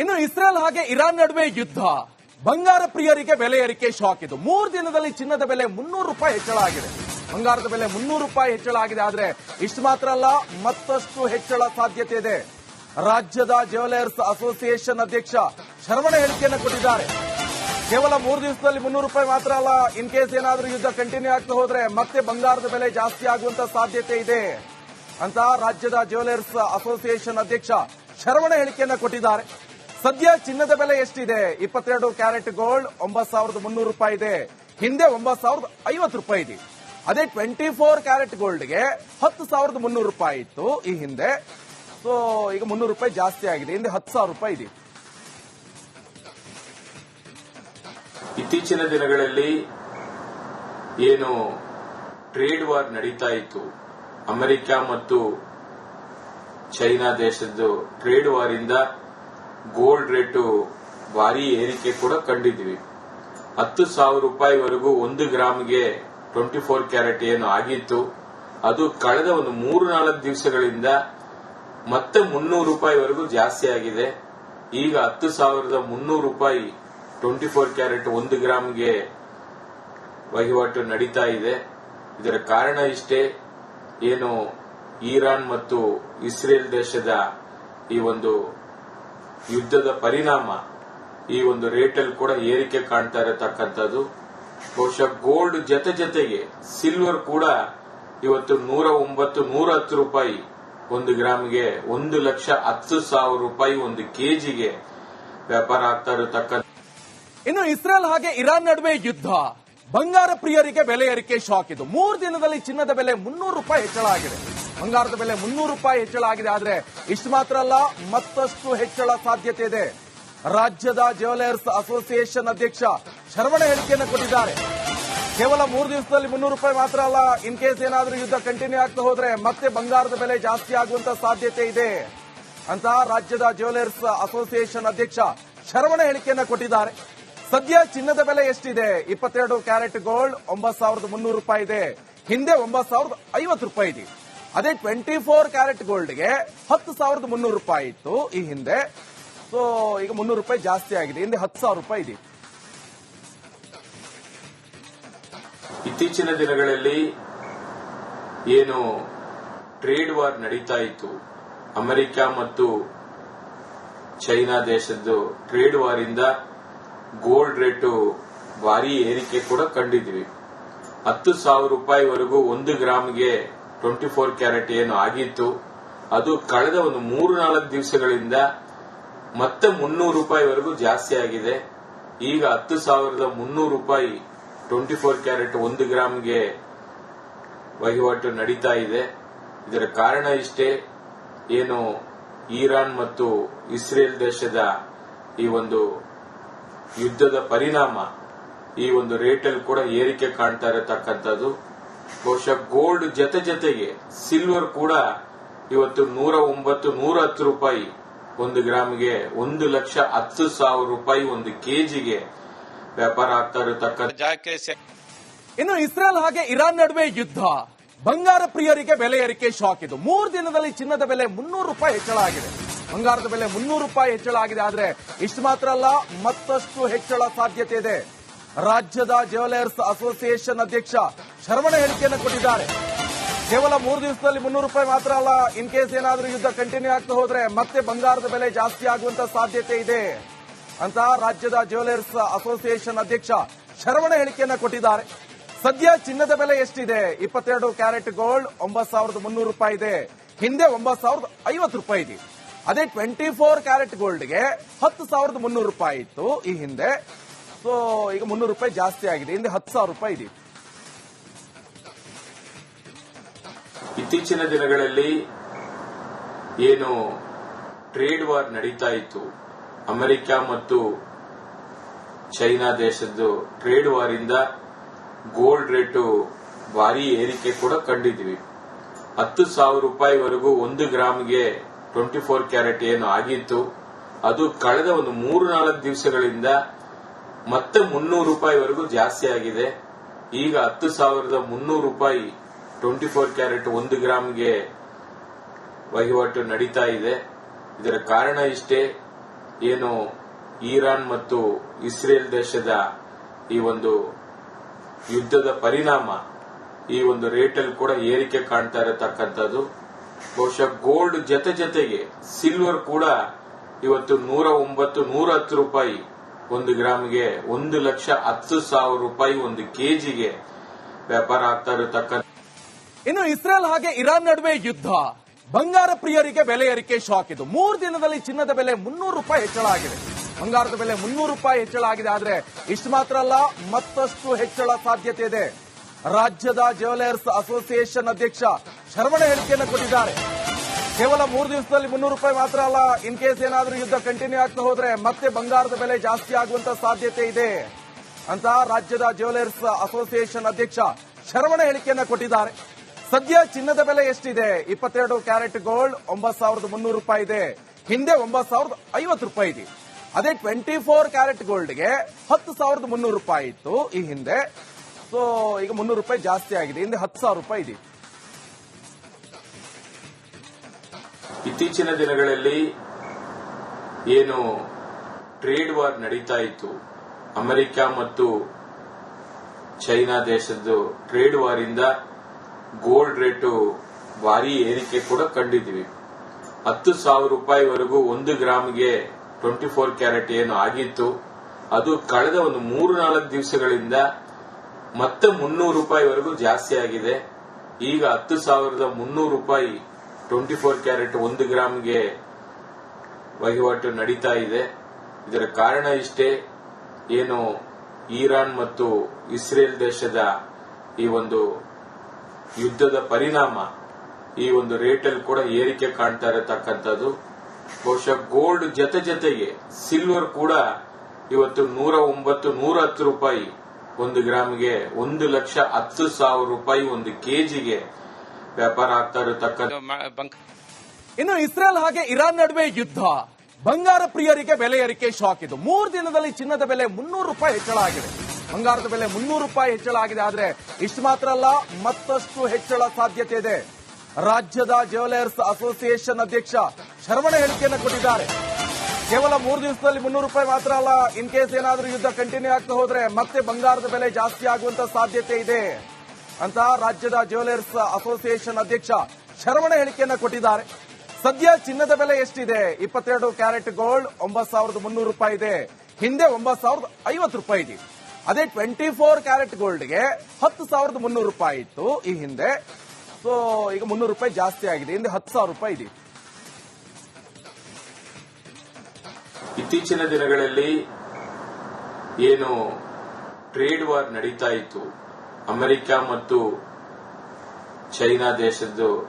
ಇನ್ನು ಇಸ್ರೇಲ್ ಹಾಗೆ ಇರಾನ್ ನಡುವೆ ಯುದ್ಧ. ಬಂಗಾರ ಪ್ರಿಯರಿಗೆ ಬೆಲೆ ಏರಿಕೆ ಶಾಕ್ ಇದು. ಮೂರು ದಿನದಲ್ಲಿ ಚಿನ್ನದ ಬೆಲೆ ಮುನ್ನೂರು ರೂಪಾಯಿ ಹೆಚ್ಚಳ ಆಗಿದೆ. ಬಂಗಾರದ ಬೆಲೆ ಮುನ್ನೂರು ರೂಪಾಯಿ ಹೆಚ್ಚಳ ಆಗಿದೆ ಆದ್ರೆ ಇಷ್ಟು ಮಾತ್ರ ಅಲ್ಲ, ಮತ್ತಷ್ಟು ಹೆಚ್ಚಳ ಸಾಧ್ಯತೆ ಇದೆ. ರಾಜ್ಯದ ಜ್ಯುವೆಲರ್ಸ್ ಅಸೋಸಿಯೇಷನ್ ಅಧ್ಯಕ್ಷ ಶರವಣ ಹೇಳಿಕೆಯನ್ನು ಕೊಟ್ಟಿದ್ದಾರೆ. ಕೇವಲ ಮೂರು ದಿವಸದಲ್ಲಿ ಮುನ್ನೂರು ರೂಪಾಯಿ ಮಾತ್ರ ಅಲ್ಲ, ಇನ್ ಕೇಸ್ ಏನಾದರೂ ಯುದ್ಧ ಕಂಟಿನ್ಯೂ ಆಗ್ತಾ ಹೋದ್ರೆ ಮತ್ತೆ ಬಂಗಾರದ ಬೆಲೆ ಜಾಸ್ತಿ ಆಗುವಂತ ಸಾಧ್ಯತೆ ಇದೆ ಅಂತ ರಾಜ್ಯದ ಜ್ಯುವೆಲರ್ಸ್ ಅಸೋಸಿಯೇಷನ್ ಅಧ್ಯಕ್ಷ ಶರವಣ ಹೇಳಿಕೆಯನ್ನು ಕೊಟ್ಟಿದ್ದಾರೆ. ಸದ್ಯ ಚಿನ್ನದ ಬೆಲೆ ಎಷ್ಟಿದೆ? ಇಪ್ಪತ್ತೆರಡು ಕ್ಯಾರೆಟ್ ಗೋಲ್ಡ್, ಒಂಬತ್ತು ಸಾವಿರದ ಮುನ್ನೂರು ರೂಪಾಯಿ ಇದೆ. ಹಿಂದೆ ಒಂಬತ್ತು ಸಾವಿರದ ಐವತ್ತು ರೂಪಾಯಿ ಇದೆ. ಅದೇ ಟ್ವೆಂಟಿ ಫೋರ್ ಕ್ಯಾರೆಟ್ ಗೋಲ್ಡ್ಗೆ ಹತ್ತು ಸಾವಿರದ ಮುನ್ನೂರು ರೂಪಾಯಿ ಇತ್ತು ಈ ಹಿಂದೆ. ಸೊ ಈಗ ಮುನ್ನೂರು ರೂಪಾಯಿ ಜಾಸ್ತಿ ಆಗಿದೆ. ಹಿಂದೆ ಹತ್ತು ಸಾವಿರ ರೂಪಾಯಿ ಇದೆ. ಇತ್ತೀಚಿನ ದಿನಗಳಲ್ಲಿ ಏನು ಟ್ರೇಡ್ ವಾರ್ ನಡೀತಾ ಇತ್ತು. ಅಮೆರಿಕ ಮತ್ತು ಚೈನಾ ದೇಶದ್ದು ಟ್ರೇಡ್ ವಾರ್ ಇಂದ ಗೋಲ್ಡ್ ರೇಟು ಭಾರಿ ಏರಿಕೆ ಕೂಡ ಕಂಡಿದ್ವಿ ಹತ್ತು ಸಾವಿರ ರೂಪಾಯಿವರೆಗೂ ಒಂದು ಗ್ರಾಮ್ಗೆ ಟ್ವೆಂಟಿ ಫೋರ್ ಕ್ಯಾರೆಟ್ ಏನು ಆಗಿತ್ತು. ಅದು ಕಳೆದ ಒಂದು ಮೂರು ನಾಲ್ಕು ದಿವಸಗಳಿಂದ ಮತ್ತೆ ಮುನ್ನೂರು ರೂಪಾಯಿವರೆಗೂ ಜಾಸ್ತಿ ಆಗಿದೆ. ಈಗ ಹತ್ತು ಸಾವಿರದ ಮುನ್ನೂರು ರೂಪಾಯಿ ಟ್ವೆಂಟಿ ಫೋರ್ ಕ್ಯಾರೆಟ್ ಒಂದು ಗ್ರಾಮ್ಗೆ ವಹಿವಾಟು ನಡೀತಾ ಇದೆ. ಇದರ ಕಾರಣ ಇಷ್ಟೇ ಏನು ಇರಾನ್ ಮತ್ತು ಇಸ್ರೇಲ್ ದೇಶದ ಈ ಒಂದು ಯುದ್ಧದ ಪರಿಣಾಮ ಈ ಒಂದು ರೇಟಲ್ಲಿ ಕೂಡ ಏರಿಕೆ ಕಾಣ್ತಾ ಇರತಕ್ಕಂಥದ್ದು. ಬಹುಶಃ ಗೋಲ್ಡ್ ಜೊತೆ ಜೊತೆಗೆ ಸಿಲ್ವರ್ ಕೂಡ ಇವತ್ತು ನೂರ ಒಂಬತ್ತು, ನೂರ ಹತ್ತು ರೂಪಾಯಿ ಒಂದು ಗ್ರಾಮ್ಗೆ ಒಂದು ಲಕ್ಷ ಹತ್ತು ಸಾವಿರ ರೂಪಾಯಿ ಒಂದು ಕೆಜಿಗೆ ವ್ಯಾಪಾರ ಆಗ್ತಾ ಇರತಕ್ಕಂಥ ಇನ್ನು ಇಸ್ರೇಲ್ ಹಾಗೆ ಇರಾನ್ ನಡುವೆ ಯುದ್ಧ. ಬಂಗಾರ ಪ್ರಿಯರಿಗೆ ಬೆಲೆ ಏರಿಕೆ ಶಾಕ್ ಇದು. ಮೂರು ದಿನದಲ್ಲಿ ಚಿನ್ನದ ಬೆಲೆ ಮುನ್ನೂರು ರೂಪಾಯಿ ಹೆಚ್ಚಳ ಆಗಿದೆ. ಬಂಗಾರದ ಬೆಲೆ ಮುನ್ನೂರು ರೂಪಾಯಿ ಹೆಚ್ಚಳ ಆಗಿದೆ. ಆದರೆ ಇಷ್ಟು ಮಾತ್ರ ಅಲ್ಲ, ಮತ್ತಷ್ಟು ಹೆಚ್ಚಳ ಸಾಧ್ಯತೆ ಇದೆ. ರಾಜ್ಯದ ಜ್ಯುವೆಲರ್ಸ್ ಅಸೋಸಿಯೇಷನ್ ಅಧ್ಯಕ್ಷ ಶರವಣ ಹೇಳಿಕೆಯನ್ನು ಕೊಟ್ಟಿದ್ದಾರೆ. ಕೇವಲ ಮೂರು ದಿವಸದಲ್ಲಿ ಮುನ್ನೂರು ರೂಪಾಯಿ ಮಾತ್ರ ಅಲ್ಲ, ಇನ್ ಕೇಸ್ ಏನಾದರೂ ಯುದ್ಧ ಕಂಟಿನ್ಯೂ ಆಗ್ತಾ ಹೋದ್ರೆ ಮತ್ತೆ ಬಂಗಾರದ ಬೆಲೆ ಜಾಸ್ತಿ ಆಗುವಂತ ಸಾಧ್ಯತೆ ಇದೆ ಅಂತ ರಾಜ್ಯದ ಜ್ಯುವೆಲರ್ಸ್ ಅಸೋಸಿಯೇಷನ್ ಅಧ್ಯಕ್ಷ ಶರವಣ ಹೇಳಿಕೆಯನ್ನು ಕೊಟ್ಟಿದ್ದಾರೆ. ಸದ್ಯ ಚಿನ್ನದ ಬೆಲೆ ಎಷ್ಟಿದೆ? ಇಪ್ಪತ್ತೆರಡು ಕ್ಯಾರೆಟ್ ಗೋಲ್ಡ್, ಒಂಬತ್ತು ಸಾವಿರದ ಮುನ್ನೂರು ರೂಪಾಯಿ ಇದೆ. ಹಿಂದೆ ಒಂಬತ್ತು ಸಾವಿರದ ಐವತ್ತು ರೂಪಾಯಿ ಇದೆ. ಅದೇ ಟ್ವೆಂಟಿ ಫೋರ್ ಕ್ಯಾರೆಟ್ ಗೋಲ್ಡ್ಗೆ ಹತ್ತು ಸಾವಿರದ ಮುನ್ನೂರು ರೂಪಾಯಿ ಇತ್ತು ಈ ಹಿಂದೆ. ಸೊ ಈಗ ಮುನ್ನೂರು ರೂಪಾಯಿ ಜಾಸ್ತಿ ಆಗಿದೆ. ಹಿಂದೆ ಹತ್ತು ಸಾವಿರ ರೂಪಾಯಿ ಇದೆ. ಇತ್ತೀಚಿನ ದಿನಗಳಲ್ಲಿ ಏನು ಟ್ರೇಡ್ ವಾರ್ ನಡೀತಾ ಇತ್ತು. ಅಮೆರಿಕ ಮತ್ತು ಚೈನಾ ದೇಶದ್ದು ಟ್ರೇಡ್ ವಾರ್ ಇಂದ ಗೋಲ್ಡ್ ರೇಟು ಭಾರಿ ಏರಿಕೆ ಕೂಡ ಕಂಡಿದ್ವಿ. ಹತ್ತು ಸಾವಿರ ರೂಪಾಯಿವರೆಗೂ ಒಂದು ಗ್ರಾಮ್ಗೆ ಟ್ವೆಂಟಿ ಫೋರ್ ಕ್ಯಾರೆಟ್ ಏನು ಆಗಿತ್ತು, ಅದು ಕಳೆದ ಒಂದು ಮೂರು ನಾಲ್ಕು ದಿವಸಗಳಿಂದ ಮತ್ತೆ ಮುನ್ನೂರು ರೂಪಾಯಿವರೆಗೂ ಜಾಸ್ತಿ ಆಗಿದೆ. ಈಗ ಹತ್ತು ಸಾವಿರದ ಮುನ್ನೂರು ರೂಪಾಯಿ ಟ್ವೆಂಟಿ ಫೋರ್ ಕ್ಯಾರೆಟ್ ಒಂದು ಗ್ರಾಮ್ಗೆ ವಹಿವಾಟು ನಡೀತಾ ಇದೆ. ಇದರ ಕಾರಣ ಇಷ್ಟೇ, ಏನು ಇರಾನ್ ಮತ್ತು ಇಸ್ರೇಲ್ ದೇಶದ ಈ ಒಂದು ಯುದ್ಧದ ಪರಿಣಾಮ, ಈ ಒಂದು ರೇಟಲ್ಲಿ ಕೂಡ ಏರಿಕೆ ಕಾಣ್ತಾ ಇರತಕ್ಕಂಥದ್ದು. ಬಹುಶಃ ಗೋಲ್ಡ್ ಜೊತೆ ಜೊತೆಗೆ ಸಿಲ್ವರ್ ಕೂಡ ಇವತ್ತು ನೂರ ಒಂಬತ್ತು ನೂರ ಹತ್ತು ರೂಪಾಯಿ. ಒಂದು ಗ್ರಾಮ್ಗೆ ಒಂದು ಲಕ್ಷ ಹತ್ತು ಸಾವಿರ ರೂಪಾಯಿ ಒಂದು ಕೆಜಿಗೆ ವ್ಯಾಪಾರ ಆಗ್ತಾ ಇರತಕ್ಕ ಇನ್ನು ಇಸ್ರೇಲ್ ಹಾಗೆ ಇರಾನ್ ನಡುವೆ ಯುದ್ಧ. ಬಂಗಾರ ಪ್ರಿಯರಿಗೆ ಬೆಲೆ ಏರಿಕೆ ಶಾಕ್ ಇದು. ಮೂರು ದಿನದಲ್ಲಿ ಚಿನ್ನದ ಬೆಲೆ ಮುನ್ನೂರು ರೂಪಾಯಿ ಹೆಚ್ಚಳ ಆಗಿದೆ. ಬಂಗಾರದ ಬೆಲೆ ಮುನ್ನೂರು ರೂಪಾಯಿ ಹೆಚ್ಚಳ ಆಗಿದೆ ಆದ್ರೆ ಇಷ್ಟು ಮಾತ್ರ ಅಲ್ಲ ಮತ್ತಷ್ಟು ಹೆಚ್ಚಳ ಸಾಧ್ಯತೆ ಇದೆ. ರಾಜ್ಯದ ಜ್ಯುವೆಲರ್ಸ್ ಅಸೋಸಿಯೇಷನ್ ಅಧ್ಯಕ್ಷ ಶರವಣ ಹೇಳಿಕೆಯನ್ನು ಕೊಟ್ಟಿದ್ದಾರೆ. ಕೇವಲ ಮೂರು ದಿವಸದಲ್ಲಿ ಮುನ್ನೂರು ರೂಪಾಯಿ ಮಾತ್ರ ಅಲ್ಲ ಇನ್ ಕೇಸ್ ಏನಾದರೂ ಯುದ್ಧ ಕಂಟಿನ್ಯೂ ಆಗ್ತಾ ಹೋದ್ರೆ ಮತ್ತೆ ಬಂಗಾರದ ಬೆಲೆ ಜಾಸ್ತಿ ಆಗುವಂತ ಸಾಧ್ಯತೆ ಇದೆ ಅಂತ ರಾಜ್ಯದ ಜ್ಯುವೆಲರ್ಸ್ ಅಸೋಸಿಯೇಷನ್ ಅಧ್ಯಕ್ಷ ಶರವಣ ಹೇಳಿಕೆಯನ್ನ ಕೊಟ್ಟಿದ್ದಾರೆ. ಸದ್ಯ ಚಿನ್ನದ ಬೆಲೆ ಎಷ್ಟಿದೆ? ಇಪ್ಪತ್ತೆರಡು ಕ್ಯಾರೆಟ್ ಗೋಲ್ಡ್ ಒಂಬತ್ತು ಸಾವಿರದ ಮುನ್ನೂರು ರೂಪಾಯಿ ಇದೆ. ಹಿಂದೆ ಒಂಬತ್ತು ಸಾವಿರದ ಐವತ್ತು ರೂಪಾಯಿ ಇದೆ. ಅದೇ ಟ್ವೆಂಟಿ ಫೋರ್ ಕ್ಯಾರೆಟ್ ಗೋಲ್ಡ್ಗೆ ಹತ್ತು ಸಾವಿರದ ಮುನ್ನೂರು ರೂಪಾಯಿ ಇತ್ತು. ಈ ಹಿಂದೆ ಸೊ ಈಗ ಮುನ್ನೂರು ರೂಪಾಯಿ ಜಾಸ್ತಿ ಆಗಿದೆ. ಹಿಂದೆ ಹತ್ತು ಸಾವಿರ ರೂಪಾಯಿ ಇದೆ. ಇತ್ತೀಚಿನ ದಿನಗಳಲ್ಲಿ ಏನು ಟ್ರೇಡ್ ವಾರ್ ನಡೀತಾ ಇತ್ತು. ಅಮೆರಿಕ ಮತ್ತು ಚೈನಾ ದೇಶದ್ದು ಟ್ರೇಡ್ ವಾರ್ ಇಂದ ಗೋಲ್ಡ್ ರೇಟು ಭಾರಿ ಏರಿಕೆ ಕೂಡ ಕಂಡಿದ್ವಿ. ಹತ್ತು ಸಾವಿರ ರೂಪಾಯಿವರೆಗೂ ಒಂದು ಗ್ರಾಮ್ಗೆ ಟ್ವೆಂಟಿ ಫೋರ್ ಕ್ಯಾರೆಟ್ ಏನು ಆಗಿತ್ತು. ಅದು ಕಳೆದ ಒಂದು ಮೂರು ನಾಲ್ಕು ದಿವಸಗಳಿಂದ ಮತ್ತೆ ಮುನ್ನೂರು ರೂಪಾಯಿವರೆಗೂ ಜಾಸ್ತಿ ಆಗಿದೆ. ಈಗ ಹತ್ತು ಸಾವಿರದ ಮುನ್ನೂರು ರೂಪಾಯಿ ಟ್ವೆಂಟಿ ಫೋರ್ ಕ್ಯಾರೆಟ್ ಒಂದು ಗ್ರಾಮ್ಗೆ ವಹಿವಾಟು ನಡೀತಾ ಇದೆ. ಇದರ ಕಾರಣ ಇಷ್ಟೇ ಏನು ಇರಾನ್ ಮತ್ತು ಇಸ್ರೇಲ್ ದೇಶದ ಈ ಒಂದು ಯುದ್ಧದ ಪರಿಣಾಮ ಈ ಒಂದು ರೇಟಲ್ಲಿ ಕೂಡ ಏರಿಕೆ ಕಾಣ್ತಾ ಇರತಕ್ಕಂಥದ್ದು. ಬಹುಶಃ ಗೋಲ್ಡ್ ಜೊತೆ ಜೊತೆಗೆ ಸಿಲ್ವರ್ ಕೂಡ ಇವತ್ತು ನೂರ ಒಂಬತ್ತು, ನೂರ ಹತ್ತು ರೂಪಾಯಿ ಒಂದು ಗ್ರಾಮ್ಗೆ ಒಂದು ಲಕ್ಷ ಹತ್ತು ಸಾವಿರ ರೂಪಾಯಿ ಒಂದು ಕೆಜಿಗೆ ವ್ಯಾಪಾರ ಆಗ್ತಾ ಇರತಕ್ಕಂಥ ಇನ್ನು ಇಸ್ರೇಲ್ ಹಾಗೆ ಇರಾನ್ ನಡುವೆ ಯುದ್ಧ. ಬಂಗಾರ ಪ್ರಿಯರಿಗೆ ಬೆಲೆ ಏರಿಕೆ ಶಾಕ್ ಇದು. ಮೂರು ದಿನದಲ್ಲಿ ಚಿನ್ನದ ಬೆಲೆ ಮುನ್ನೂರು ರೂಪಾಯಿ ಹೆಚ್ಚಳ ಆಗಿದೆ. ಬಂಗಾರದ ಬೆಲೆ ಮುನ್ನೂರು ರೂಪಾಯಿ ಹೆಚ್ಚಳ ಆಗಿದೆ ಆದ್ರೆ ಇಷ್ಟು ಮಾತ್ರ ಅಲ್ಲ, ಮತ್ತಷ್ಟು ಹೆಚ್ಚಳ ಸಾಧ್ಯತೆ ಇದೆ. ರಾಜ್ಯದ ಜ್ಯುವೆಲರ್ಸ್ ಅಸೋಸಿಯೇಷನ್ ಅಧ್ಯಕ್ಷ ಶರವಣ ಹೇಳಿಕೆಯನ್ನು ಕೊಟ್ಟಿದ್ದಾರೆ. ಕೇವಲ ಮೂರು ದಿವಸದಲ್ಲಿ ಮುನ್ನೂರು ರೂಪಾಯಿ ಮಾತ್ರ ಅಲ್ಲ, ಇನ್ ಕೇಸ್ ಏನಾದರೂ ಯುದ್ಧ ಕಂಟಿನ್ಯೂ ಆಗ್ತಾ ಹೋದ್ರೆ ಮತ್ತೆ ಬಂಗಾರದ ಬೆಲೆ ಜಾಸ್ತಿ ಆಗುವಂತ ಸಾಧ್ಯತೆ ಇದೆ ಅಂತ ರಾಜ್ಯದ ಜ್ಯುವೆಲರ್ಸ್ ಅಸೋಸಿಯೇಷನ್ ಅಧ್ಯಕ್ಷ ಶರವಣ ಹೇಳಿಕೆಯನ್ನು ಕೊಟ್ಟಿದ್ದಾರೆ. ಸದ್ಯ ಚಿನ್ನದ ಬೆಲೆ ಎಷ್ಟಿದೆ? ಇಪ್ಪತ್ತೆರಡು ಕ್ಯಾರೆಟ್ ಗೋಲ್ಡ್, ಒಂಬತ್ತು ಸಾವಿರದ ಮುನ್ನೂರು ರೂಪಾಯಿ ಇದೆ. ಹಿಂದೆ ಒಂಬತ್ತು ಸಾವಿರದ ಐವತ್ತು ರೂಪಾಯಿ ಇದೆ. ಅದೇ ಟ್ವೆಂಟಿ ಫೋರ್ ಕ್ಯಾರೆಟ್ ಗೋಲ್ಡ್ಗೆ ಹತ್ತು ಸಾವಿರದ ಮುನ್ನೂರು ರೂಪಾಯಿ ಇತ್ತು ಈ ಹಿಂದೆ. ಸೊ ಈಗ ಮುನ್ನೂರು ರೂಪಾಯಿ ಜಾಸ್ತಿ ಆಗಿದೆ. ಹಿಂದೆ ಹತ್ತು ಸಾವಿರ ರೂಪಾಯಿ ಇದೆ. ಇತ್ತೀಚಿನ ದಿನಗಳಲ್ಲಿ ಏನು ಟ್ರೇಡ್ ವಾರ್ ನಡೀತಾ ಇತ್ತು. ಅಮೆರಿಕ ಮತ್ತು ಚೈನಾ ದೇಶದ್ದು ಟ್ರೇಡ್ ವಾರ್ ಇಂದ ಗೋಲ್ಡ್ ರೇಟು ಭಾರಿ ಏರಿಕೆ ಕೂಡ ಕಂಡಿದ್ವಿ ಹತ್ತು ಸಾವಿರ ರೂಪಾಯಿವರೆಗೂ ಒಂದು ಗ್ರಾಮ್ಗೆ ಟ್ವೆಂಟಿ ಫೋರ್ ಕ್ಯಾರೆಟ್ ಏನು ಆಗಿತ್ತು. ಅದು ಕಳೆದ ಒಂದು ಮೂರು ನಾಲ್ಕು ದಿವಸಗಳಿಂದ ಮತ್ತೆ ಮುನ್ನೂರು ರೂಪಾಯಿವರೆಗೂ ಜಾಸ್ತಿ ಆಗಿದೆ. ಈಗ ಹತ್ತು ಸಾವಿರದ ಮುನ್ನೂರು ರೂಪಾಯಿ ಟ್ವೆಂಟಿ ಫೋರ್ ಕ್ಯಾರೆಟ್ ಒಂದು ಗ್ರಾಮ್ಗೆ ವಹಿವಾಟು ನಡೀತಾ ಇದೆ. ಇದರ ಕಾರಣ ಇಷ್ಟೇ ಏನು ಇರಾನ್ ಮತ್ತು ಇಸ್ರೇಲ್ ದೇಶದ ಈ ಒಂದು ಯುದ್ಧದ ಪರಿಣಾಮ ಈ ಒಂದು ರೇಟಲ್ಲಿ ಕೂಡ ಏರಿಕೆ ಕಾಣ್ತಾ ಇರತಕ್ಕಂಥದ್ದು. ಬಹುಶಃ ಗೋಲ್ಡ್ ಜೊತೆ ಜೊತೆಗೆ ಸಿಲ್ವರ್ ಕೂಡ ಇವತ್ತು ನೂರ ಒಂಬತ್ತು ನೂರ ಹತ್ತು ರೂಪಾಯಿ ಒಂದು ಗ್ರಾಮ್ಗೆ ಒಂದು ಲಕ್ಷ ಹತ್ತು ಸಾವಿರ ರೂಪಾಯಿ ಒಂದು ಕೆಜಿಗೆ ವ್ಯಾಪಾರ ಆಗ್ತಾ ಇರತಕ್ಕಂಥ ಇನ್ನು ಇಸ್ರೇಲ್ ಹಾಗೆ ಇರಾನ್ ನಡುವೆ ಯುದ್ಧ. ಬಂಗಾರ ಪ್ರಿಯರಿಗೆ ಬೆಲೆ ಏರಿಕೆ ಶಾಕ್ ಇದು. ಮೂರು ದಿನದಲ್ಲಿ ಚಿನ್ನದ ಬೆಲೆ ಮುನ್ನೂರು ರೂಪಾಯಿ ಹೆಚ್ಚಳ ಆಗಿದೆ. ಬಂಗಾರದ ಬೆಲೆ ಮುನ್ನೂರು ರೂಪಾಯಿ ಹೆಚ್ಚಳ ಆಗಿದೆ. ಆದರೆ ಇಷ್ಟು ಮಾತ್ರ ಅಲ್ಲ, ಮತ್ತಷ್ಟು ಹೆಚ್ಚಳ ಸಾಧ್ಯತೆ ಇದೆ. ರಾಜ್ಯದ ಜ್ಯುವೆಲರ್ಸ್ ಅಸೋಸಿಯೇಷನ್ ಅಧ್ಯಕ್ಷ ಶರವಣ ಹೇಳಿಕೆಯನ್ನು ಕೊಟ್ಟಿದ್ದಾರೆ. ಕೇವಲ ಮೂರು ದಿವಸದಲ್ಲಿ ಮುನ್ನೂರು ರೂಪಾಯಿ ಮಾತ್ರ ಅಲ್ಲ, ಇನ್ ಕೇಸ್ ಏನಾದರೂ ಯುದ್ಧ ಕಂಟಿನ್ಯೂ ಆಗ್ತಾ ಹೋದ್ರೆ ಮತ್ತೆ ಬಂಗಾರದ ಬೆಲೆ ಜಾಸ್ತಿ ಆಗುವಂತ ಸಾಧ್ಯತೆ ಇದೆ ಅಂತ ರಾಜ್ಯದ ಜ್ಯುವೆಲರ್ಸ್ ಅಸೋಸಿಯೇಷನ್ ಅಧ್ಯಕ್ಷ ಶರವಣ ಹೇಳಿಕೆಯನ್ನು ಕೊಟ್ಟಿದ್ದಾರೆ. ಸದ್ಯ ಚಿನ್ನದ ಬೆಲೆ ಎಷ್ಟಿದೆ? ಇಪ್ಪತ್ತೆರಡು ಕ್ಯಾರೆಟ್ ಗೋಲ್ಡ್, ಒಂಬತ್ತು ಸಾವಿರದ ಮುನ್ನೂರು ರೂಪಾಯಿ ಇದೆ. ಹಿಂದೆ ಒಂಬತ್ತು ಸಾವಿರದ ಐವತ್ತು ರೂಪಾಯಿ ಇದೆ. ಅದೇ ಟ್ವೆಂಟಿ ಫೋರ್ ಕ್ಯಾರೆಟ್ ಗೋಲ್ಡ್ಗೆ ಹತ್ತು ಸಾವಿರದ ಮುನ್ನೂರು ರೂಪಾಯಿ ಇತ್ತು ಈ ಹಿಂದೆ. ಸೊ ಈಗ ಮುನ್ನೂರು ರೂಪಾಯಿ ಜಾಸ್ತಿ ಆಗಿದೆ. ಹಿಂದೆ ಹತ್ತು ಸಾವಿರ ರೂಪಾಯಿ ಇದೆ. ಇತ್ತೀಚಿನ ದಿನಗಳಲ್ಲಿ ಏನು ಟ್ರೇಡ್ ವಾರ್ ನಡೀತಾ ಇತ್ತು. ಅಮೆರಿಕ ಮತ್ತು ಚೈನಾ ದೇಶದ್ದು